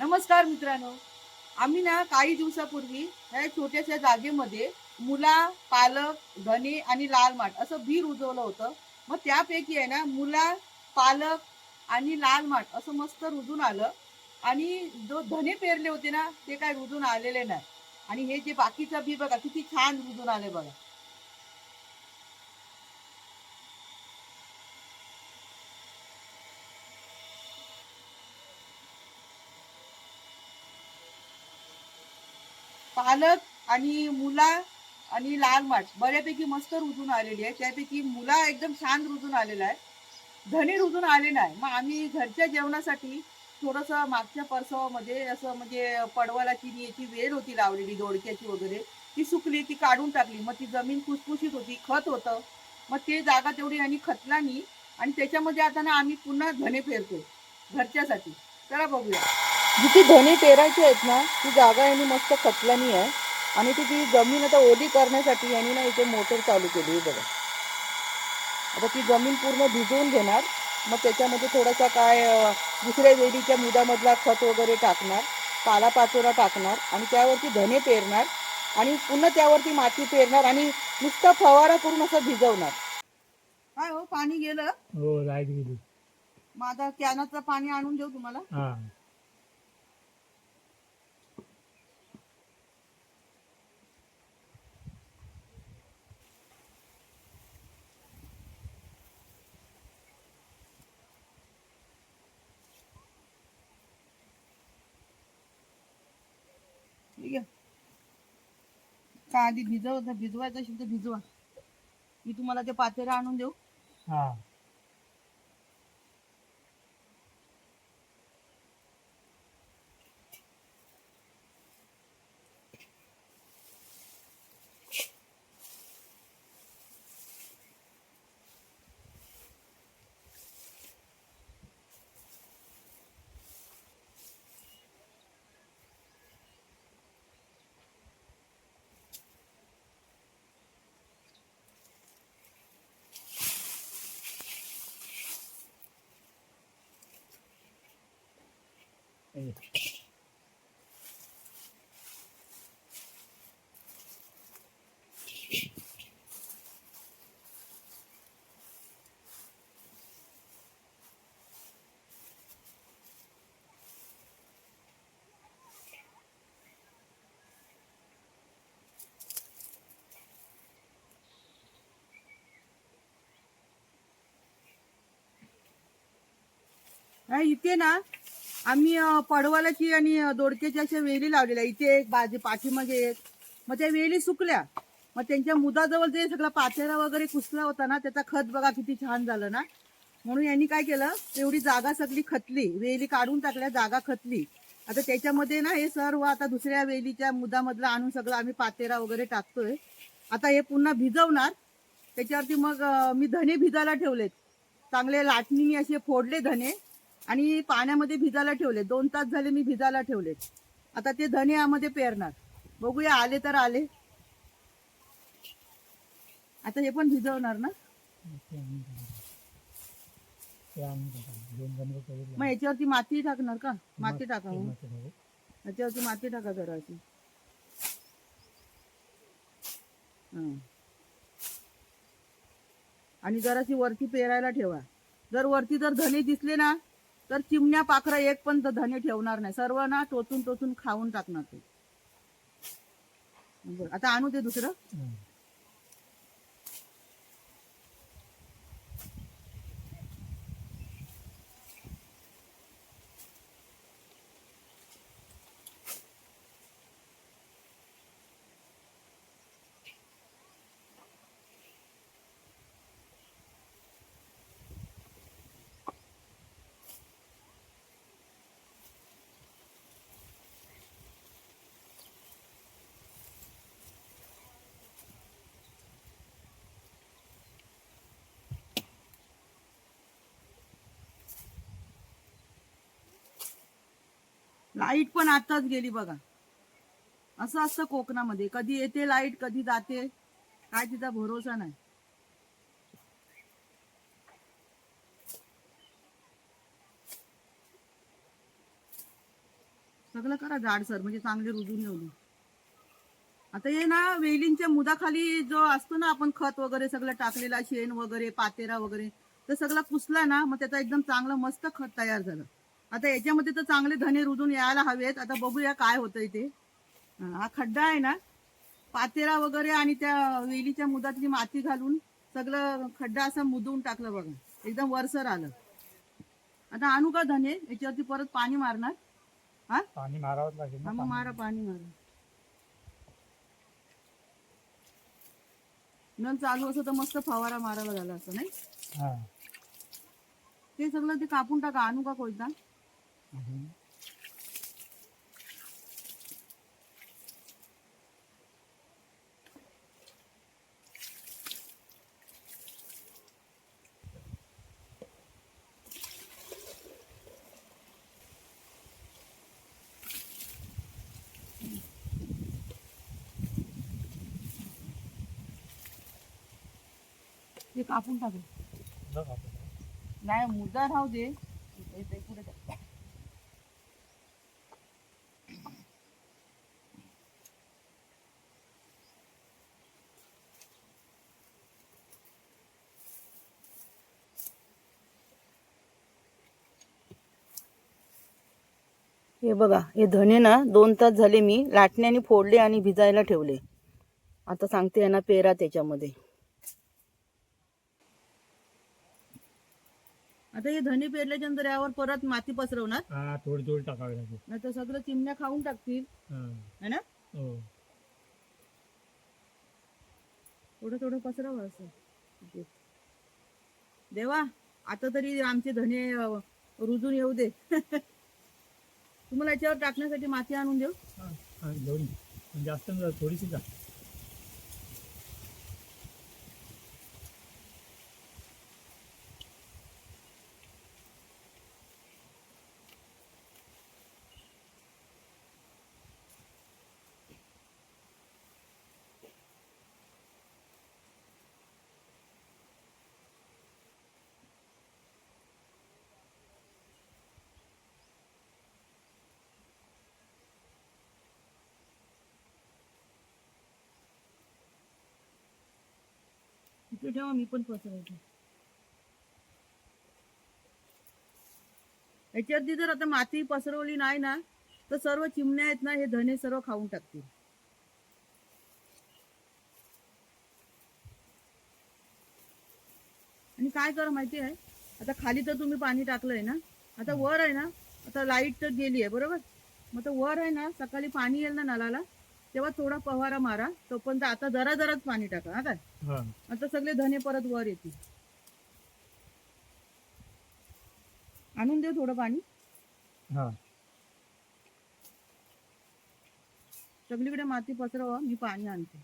नमस्कार मित्रांनो. आम्ही ना काही दिवसापूर्वी ह्या छोट्याशा जागेमध्ये मुला पालक धने आणि लाल माठ असं बी रुजवलं होतं. मग त्यापैकी आहे ना मुला पालक आणि लाल माठ असं मस्त रुजून आलं. आणि जो धने पेरले होते ना ते काय रुजून आलेले नाही. आणि हे जे बाकीचं बी बघा किती छान रुजून आले बघा. पालक आणि मुला आणि लाल माठ बऱ्यापैकी मस्त रुजून आलेली आहे. त्यापैकी मुला एकदम छान रुजून आलेला आहे. धने रुजून आले नाही. मग आम्ही घरच्या जेवणासाठी थोडंसं मागच्या परसवामध्ये असं म्हणजे पडवलाची नी याची वेल होती लावलेली दोडक्याची वगैरे ती सुकली ती काढून टाकली. मग ती जमीन खुसखुशीत होती खत होतं. मग ते जागा तेवढी आणि खतला नाही. आणि त्याच्यामध्ये आता ना आम्ही पुन्हा धने पेरतो घरच्यासाठी. चला बघूया. जिथे धने पेरायचे आहेत ना ती जागा यांनी मस्त खतलानी आहे. आणि ती ती जमीन आता ओली करण्यासाठी यांनी ना इथे मोटर चालू केली आहे बघा. आता ती जमीन पूर्ण भिजवून घेणार. मग त्याच्यामध्ये थोडासा काय दुसऱ्या वेलीच्या मुदामधला खत वगैरे टाकणार पालापाचोळा टाकणार आणि त्यावरती धने पेरणार आणि पुन्हा त्यावरती माती पेरणार आणि नुसता फवारा करून असं भिजवणार. काय हो पाणी गेलं? हो लाइट गेली. मग आता कॅनाचं पाणी आणून देऊ तुम्हाला? का आधी भिजव भिजवायचं असेल तर भिजवा. मी तुम्हाला ते पातेरा आणून देऊ. हा. हे. हा, इथे ना आम्ही पडवालाची पडवलाची आणि दोडकेची दोडक्याची अशा वेली लावलेल्या. इथे एक बाजी पाठीमागे एक. मग त्या वेली सुकल्या. मग त्यांच्या मुदाजवळ जे सगळा पातेरा वगैरे कुसला होता ना त्याचा खत बघा किती छान झालं ना. म्हणून यांनी काय केलं तेवढी जागा सगळी खतली. वेली काढून टाकल्या जागा खतली. आता त्याच्यामध्ये ना हे सर्व आता दुसऱ्या वेलीच्या मुदामधलं आणून सगळं आम्ही पातेरा वगैरे टाकतोय. आता हे पुन्हा भिजवणार. त्याच्यावरती मग मी धने भिजायला ठेवलेत. चांगले लाटणीने असे फोडले धने. आणि पाण्यामध्ये भिजायला ठेवले. दोन तास झाले मी भिजायला ठेवले आता ते धने यामध्ये पेरणार. बघूया आले तर आले. आता हे पण भिजवणार ना? मग याच्यावरती माती टाकणार का? माती टाका हो. याच्यावरती माती टाका जरा अशी आणि जराशी वरती पेरायला ठेवा. जर वरती जर धने दिसले ना तर चिमण्या पाखरा एक पण धने ठेवणार नाही. सर्व ना टोचून टोचून खाऊन टाकणार ते. आता आणू ते दुसरं? लाइट पण आताच गेली बघा. असं असतं कोकणामध्ये. कधी येते लाइट कधी जाते काय तिचा भरोसा नाही. सगळं करा जाडसर म्हणजे चांगले रुजून येऊ आता हे ना वेलींच्या मुदाखाली जो असतो ना आपण खत वगैरे सगळं टाकलेला शेण वगैरे पातेरा वगैरे तर सगळं पुसला ना मग त्याचा एकदम चांगलं मस्त खत तयार झालं. आता याच्यामध्ये तर चांगले धने रुजून यायला हवेत. आता बघूया काय होतंय ते. हा खड्डा आहे ना. पातेरा वगैरे आणि त्या वेलीच्या मुदातली माती घालून सगळं खड्डा असा मुदवून टाकलं बघा. एकदम वरसर आलं. आता आणू का धने? याच्यावरती परत पाणी मारणार? हा? पाणी मारावंच लागेल हा मग. मारा पाणी मारा. नल चालू असं तर मस्त फवारा मारायला झाला असं नाही? हा. ते सगळं ते कापून टाका. आणू का कोयता? ते कापून टाका बघ आपण. नाही मुद्दा राहू दे ते- हे बघा हे धने ना दोन तास झाले मी लाटण्याने फोडले आणि भिजायला ठेवले. आता सांगते यांना पेरा त्याच्यामध्ये. आता हे धने पेरल्याच्या नंतर यावर परत माती पसरवणार? हा थोडी थोडी टाकावी लागेल. नाही तर सगळं चिमण्या खाऊन टाकतील. हा. है ना? हो. थोडं थोडं पसरावं असं. देवा आता तरी आमचे धने अं, रुजून येऊ दे. तुम्हाला याच्यावर टाकण्यासाठी माती आणून देऊ. जास्त थोडीशी जा. इथे ठेवा मी पण पसरवते. याच्यावरती जर आता माती पसरवली नाही ना तर सर्व चिमण्या आहेत ना हे धने सर्व खाऊन टाकतील. आणि काय करा माहिती आहे आता खाली तर तुम्ही पाणी टाकलंय ना आता वर आहे ना आता लाइट तर गेली आहे बरोबर? मग आता वर आहे ना सकाळी पाणी येईल ना नळाला तेव्हा थोडा पवारा मारा तोपर्यंत आता जरा जराच पाणी टाका हा आता सगळे धने परत वर येतील. आणून देऊ थोडं पाणी. हा. सगळीकडे माती पसरवा मी पाणी आणते.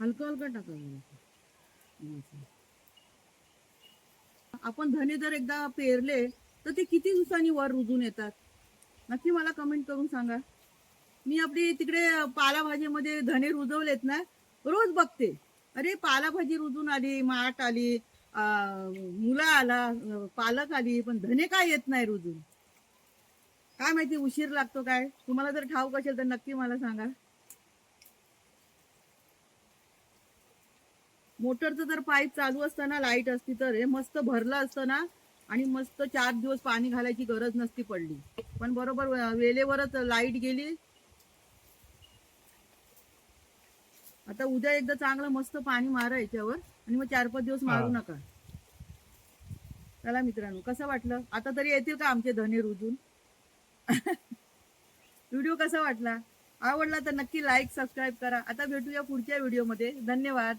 हलकं हलकं टाका आपण धने जर एकदा पेरले तर ते किती दिवसांनी वर रुजून येतात? नक्की मला कमेंट करून सांगा. मी आपली तिकडे पालाभाजीमध्ये धने रुजवलेत ना रोज बघते. अरे पालाभाजी रुजून आली माठ आली मुला आला पालक आली पण धने काय येत नाही रुजून? काय माहिती उशीर लागतो काय? तुम्हाला जर ठाऊक असेल तर नक्की मला सांगा. मोटरचं जर पाईप चालू असताना लाइट असती तर हे मस्त भरलं असतं ना आणि मस्त चार दिवस पाणी घालायची गरज नसती पडली. पण बरोबर वेळेवरच लाइट गेली. आता उद्या एकदा चांगलं मस्त पाणी मारा याच्यावर आणि मग चार पाच दिवस मारू. नका. चला मित्रांनो कसं वाटलं? आता तरी येतील का आमचे धने रुजून? व्हिडिओ कसा वाटला? आवडला तर नक्की लाईक सबस्क्राईब करा. आता भेटूया पुढच्या व्हिडिओमध्ये. धन्यवाद.